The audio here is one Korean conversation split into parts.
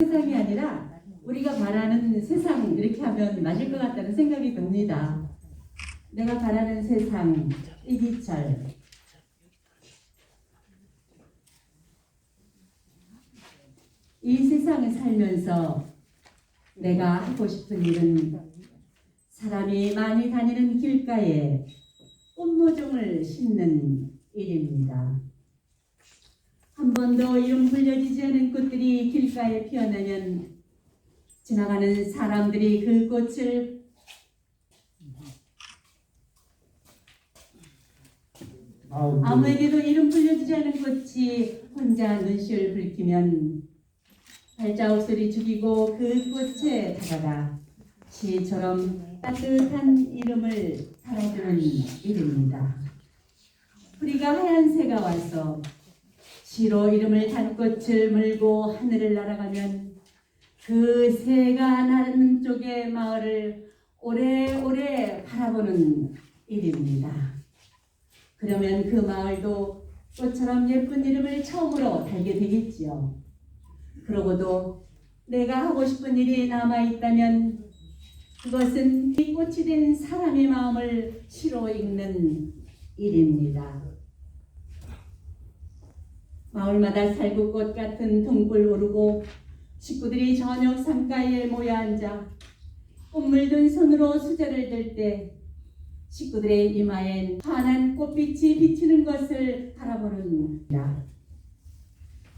세상이 아니라 우리가 바라는 세상 이렇게 하면 맞을 것 같다는 생각이 듭니다. 내가 바라는 세상 이기철 이 세상에 살면서 내가 하고 싶은 일은 사람이 많이 다니는 길가에 꽃모종을 심는 번도 이름 불려지지 않은 꽃들이 길가에 피어나면 지나가는 사람들이 그 꽃을 아무에게도 이름 불려지지 않은 꽃이 혼자 눈시울 붉히면 발자국 소리 죽이고 그 꽃에 다가가 시처럼 따뜻한 이름을 달아주는 일입니다. 우리가 하얀 새가 와서 시로 이름을 단 꽃을 물고 하늘을 날아가면 그 새가 나는 쪽의 마을을 오래오래 바라보는 일입니다. 그러면 그 마을도 꽃처럼 예쁜 이름을 처음으로 달게 되겠지요. 그러고도 내가 하고 싶은 일이 남아 있다면 그것은 이 꽃이 된 사람의 마음을 시로 읽는 일입니다. 마을마다 살구꽃 같은 등불 오르고 식구들이 저녁 상가에 모여 앉아 꽃물든 손으로 수저를 들 때 식구들의 이마엔 환한 꽃빛이 비치는 것을 바라보는 나.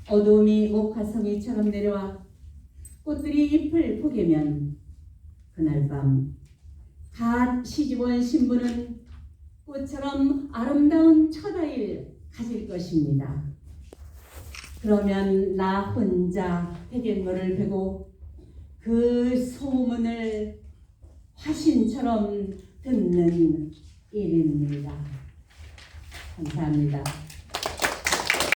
어둠이 목화성이처럼 내려와 꽃들이 잎을 포개면 그날 밤 갓 시집온 신부는 꽃처럼 아름다운 첫아이를 가질 것입니다. 그러면 나 혼자 백일모를 베고 그 소문을 화신처럼 듣는 일입니다. 감사합니다.